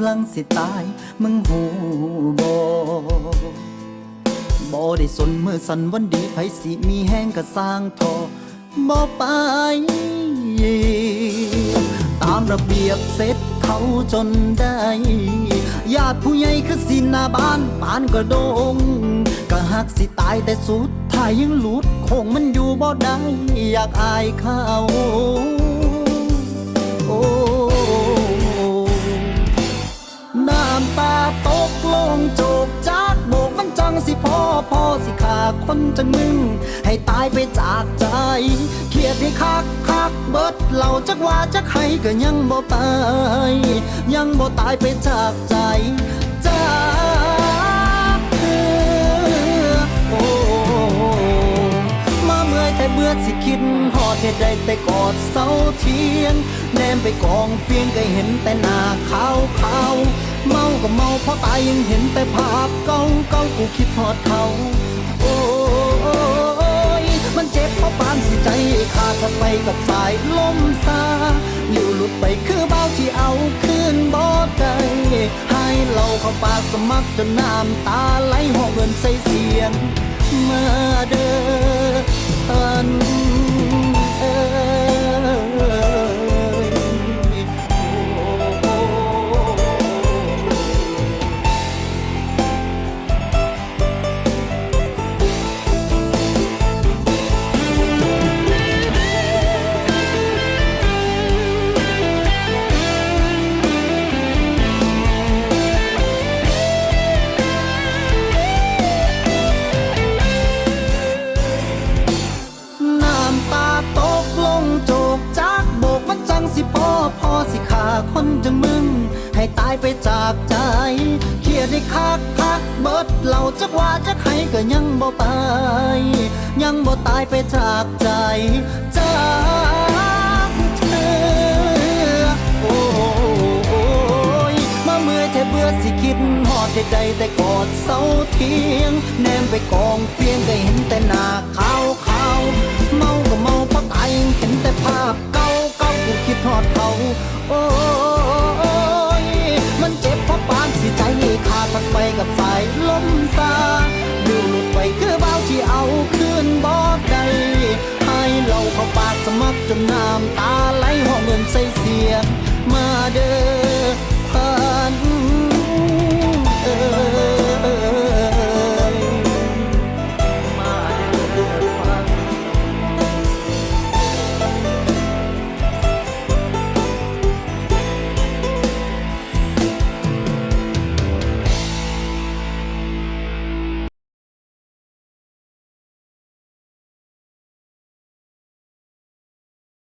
ำลังสิตาย มึงหูบบ่ได้สนเมื่อสันวันดีไผสิมีแห้งก็สร้างทอบ่ไป ตามระเบียบเสร็จเขาจนได้ญาติผู้ใหญ่คือสินาบ้านปานกระดงก็หักสิตายแต่สุดท้ายยังหลุดคงมันอยู่บ่ได้อยากอายเขาโอ้ จังมึงให้ตายไปจากใจ เครียดให้คักคักเบิดเหล่าจักว่าจักให้ก็ยังบ่ไป ยังบ่ตายไปจากใจจากเธอโอ้มาเมื่อยแต่เบื่อสิคิดหอดเหตุใดแต่กอดเสาเทียนแนมไปกองเฟียงก็เห็นแต่หน้าขาวขาวเมาก็เมาเพราะตายยังเห็นแต่ภาพเก่าเก่ากูคิดหอดเขา กับสายลมซาหลิวหลุดไปคือเบาที่เอาคืนบ่ได้ให้เราเข้าปากสมัครจนน้ำตาไหลหอบเงินใส่เสียง เมื่อเดิน พ่อพ่อสิขาคนจังมึง ให้ตายไปจากใจ เครียดให้คักคักเบิดเหล่าจักว่าจักให้ก็ยังบ่ไป ยังบ่ตายไปจากใจจากเธอโอ้ยมาเมื่อแทบเบื่อสิคิดหอดใดๆแต่กอดเสาเทียง แนมไปกองเฟียงก็เห็นแต่หน้าขาว จนน้ำตาไหล